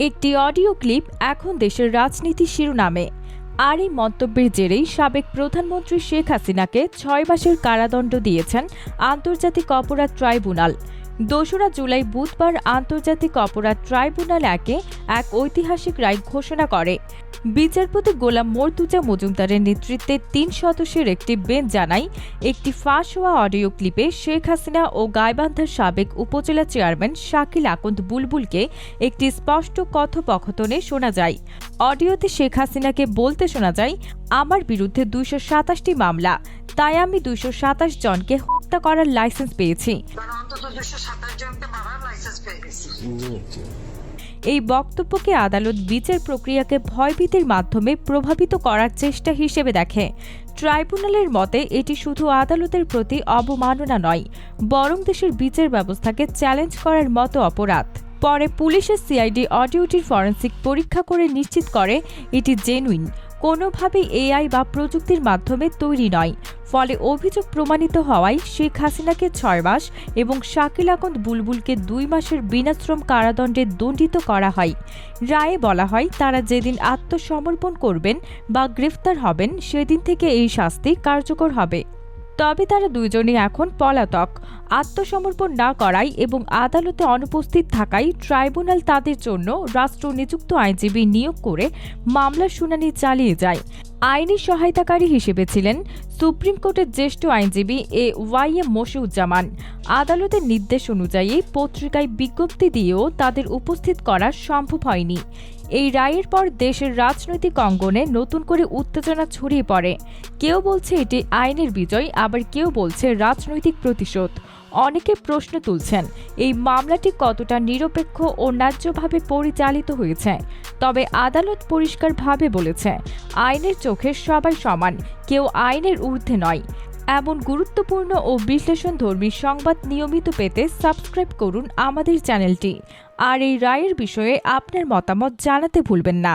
একটি audio clip এখন দেশের রাজনীতি শিরোনামে। আর এই মন্তব্যের জেরেই সাবেক প্রধানমন্ত্রী শেখ হাসিনাকে ছয় মাসের কারাদণ্ড দিয়েছেন আন্তর্জাতিক অপরাধ ট্রাইব্যুনাল। দোসরা জুলাই বুধবার আন্তর্জাতিক অপরাধ ট্রাইব্যুনাল একে এক ঐতিহাসিক রায় ঘোষণা করে। বিচারপতি গোলাম মর্তুজা মজুমদারের নেতৃত্বে তিন সদস্যের একটি বেঞ্চ জানায়, একটি ফাঁস হওয়া অডিও ক্লিপে শেখ হাসিনা ও গাইবান্ধার সাবেক উপজেলা চেয়ারম্যান শাকিল আকন্দ বুলবুলকে একটি স্পষ্ট কথোপকথনে শোনা যায়। অডিওতে শেখ হাসিনাকে বলতে শোনা যায়, আমার বিরুদ্ধে দুইশো সাতাশটি মামলা, তাই আমি দুইশো সাতাশ জনকে হত্যা করার লাইসেন্স পেয়েছি। এই বক্তব্যকে আদালত বিচার প্রক্রিয়াকে ভয়ভীতির মাধ্যমে প্রভাবিত করার চেষ্টা হিসেবে দেখে। ট্রাইব্যুনালের মতে, এটি শুধু আদালতের প্রতি অবমাননা নয়, বরং দেশের বিচার ব্যবস্থাকে চ্যালেঞ্জ করার মতো অপরাধ। পরে পুলিশের সিআইডি অডিওটির ফরেন্সিক পরীক্ষা করে নিশ্চিত করে, এটি জেনুইন। কোনোভাবেই এআই বা প্রযুক্তির মাধ্যমে তৈরি নয়। ফলে অভিযোগ প্রমাণিত হওয়ায় শেখ হাসিনাকে ছয় মাস এবং শাকিল আকন্দ বুলবুলকে দুই মাসের বিনাশ্রম কারাদণ্ডে দণ্ডিত করা হয়। রায়ে বলা হয়, তারা যেদিন আত্মসমর্পণ করবেন বা গ্রেফতার হবেন, সেদিন থেকে এই শাস্তি কার্যকর হবে। তবে তারা দুজনই এখন পলাতক। আত্মসমর্পণ না করায় এবং আদালতে অনুপস্থিত থাকায় ট্রাইব্যুনাল তাদের জন্য রাষ্ট্র নিযুক্ত আইনজীবী নিয়োগ করে মামলার শুনানি চালিয়ে যায়। আইনি সহায়তাকারী হিসেবে ছিলেন সুপ্রিম কোর্টের জ্যেষ্ঠ আইনজীবী এ ওয়াই এম মশিউজ্জামান আদালতের নির্দেশ অনুযায়ী পত্রিকায় বিজ্ঞপ্তি দিয়েও তাদের উপস্থিত করা সম্ভব হয়নি। এই রায়ের পর দেশের রাজনৈতিক অঙ্গনে নতুন করে উত্তেজনা ছড়িয়ে পড়ে। কেউ বলছে এটি আইনের বিজয়, আবার কেউ বলছে রাজনৈতিক প্রতিশোধ। অনেকে প্রশ্ন তুলছেন, এই মামলাটি কতটা নিরপেক্ষ ও ন্যায্যভাবে পরিচালিত হয়েছে? তবে আদালত পরিষ্কারভাবে বলেছে, আইনের চোখে সবাই সমান, কেউ আইনের ঊর্ধ্বে নয়। এমন গুরুত্বপূর্ণ ও বিশ্লেষণধর্মী সংবাদ নিয়মিত পেতে সাবস্ক্রাইব করুন আমাদের চ্যানেলটি। আর এই রায়ের বিষয়ে আপনার মতামত জানাতে ভুলবেন না।